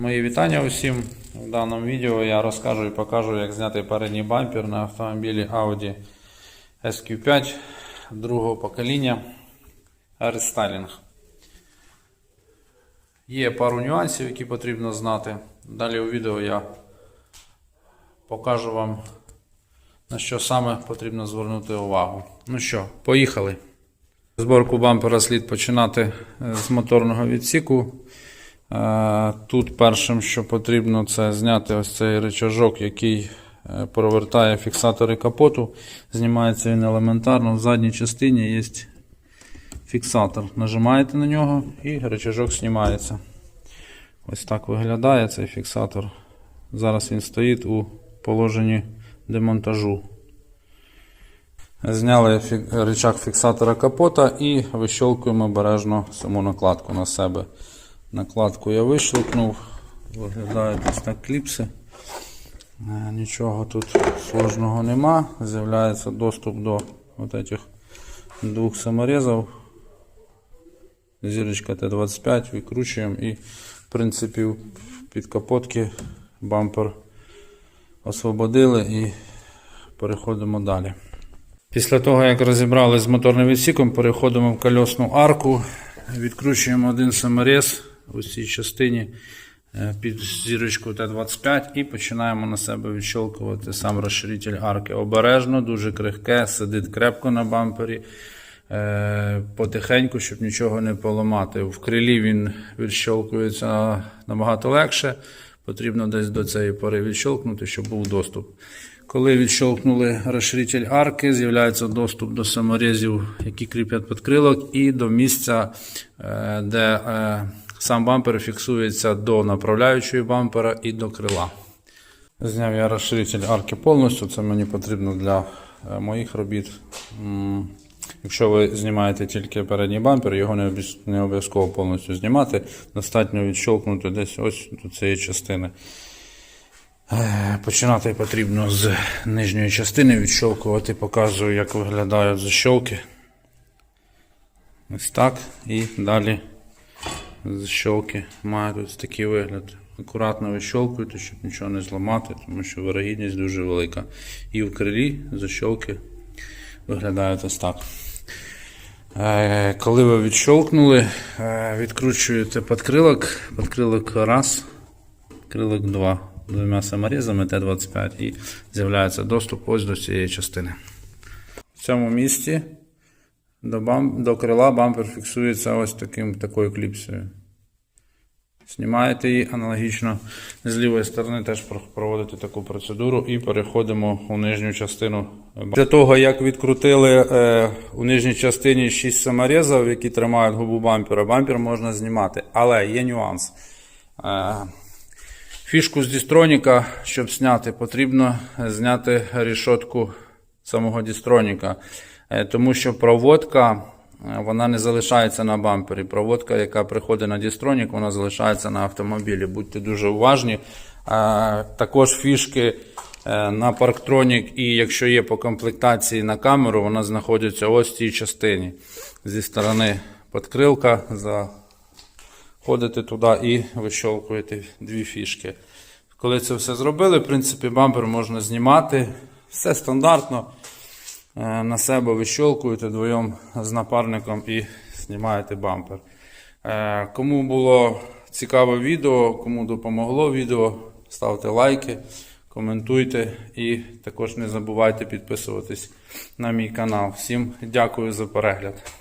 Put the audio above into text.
Мої вітання усім. В даному відео я розкажу і покажу, як зняти передній бампер на автомобілі Audi SQ5 другого покоління Restyling. Є пару нюансів, які потрібно знати. Далі у відео я покажу вам, на що саме потрібно звернути увагу. Ну що, поїхали. Зборку бампера слід починати з моторного відсіку. Е, Тут першим, що потрібно, це зняти ось цей рычажок, який е, провертає фіксатори капоту. Знімається він елементарно. В задній частині є фіксатор. Нажимаєте на нього і рычажок знімається. Ось так виглядає цей фіксатор. Зараз він стоїть у положенні демонтажу. Зняли фі- рычаг фіксатора капота і вищолкуємо обережно саму накладку на себе. Накладку я вищелкнув, виглядають ось так кліпси. Е, Нічого тут сложного нема. З'являється доступ до от этих двох саморезів. Зірочка Т-25, викручуємо і, в принципі, під капотки бампер освободили і переходимо далі. Після того, як розібрали з моторним відсіком, переходимо в кольосну арку, відкручуємо один саморез у цій частині е, під зірочку Т-25 і починаємо на себе відщолкувати сам розширитель арки. Обережно, дуже крихке, сидить крепко на бампері, е, потихеньку, щоб нічого не поламати. В крилі він відщолкується набагато легше. Потрібно десь до цієї пори відщолкнути, щоб був доступ. Коли відщолкнули розширитель арки, з'являється доступ до саморезів, які кріплять підкрилок, і до місця, е, де сам бампер фіксується до направляючої бампера і до крила. Зняв я розширитель арки повністю. Це мені потрібно для е, моїх робіт. Якщо ви знімаєте тільки передній бампер, його не обов'язково повністю знімати. Достатньо відщолкнути десь ось до цієї частини. Е, Починати потрібно з нижньої частини відщолкувати. Показую, як виглядають защолки. Ось так. І далі защолки мають ось такий вигляд. Акуратно вищолкуйте, щоб нічого не зламати, тому що вирогідність дуже велика. І в крилі защолки виглядають ось так. Е, Коли ви відщолкнули, е, відкручуєте підкрилок, підкрилок раз, крилок 2 двома саморізами Т-25 і з'являється доступ ось до цієї частини. В цьому місці до, бам... до крила бампер фіксується ось таким, такою кліпсою. Знімаєте її аналогічно з лівої сторони теж про- проводите таку процедуру і переходимо у нижню частину. Для того, як відкрутили е, у нижній частині 6 саморезів, які тримають губу бампера, бампер можна знімати. Але є нюанс. Е, Фішку з дістроніка, щоб зняти, потрібно зняти рішотку самого дістроніка, Е, тому що проводка вона не залишається на бампері. Проводка, яка приходить на дістронік, вона залишається на автомобілі. Будьте дуже уважні. Е, Також фішки е, на парктронік, і якщо є по комплектації на камеру, вона знаходиться ось в цій частині. Зі сторони підкрилка за ходите туди і вищолкуєте дві фішки. Коли це все зробили, в принципі, бампер можна знімати. Все стандартно. Е, На себе вищолкуєте двоєм з напарником і знімаєте бампер. Е, Кому було цікаве відео, кому допомогло відео, ставте лайки, коментуйте і також не забувайте підписуватись на мій канал. Всім дякую за перегляд.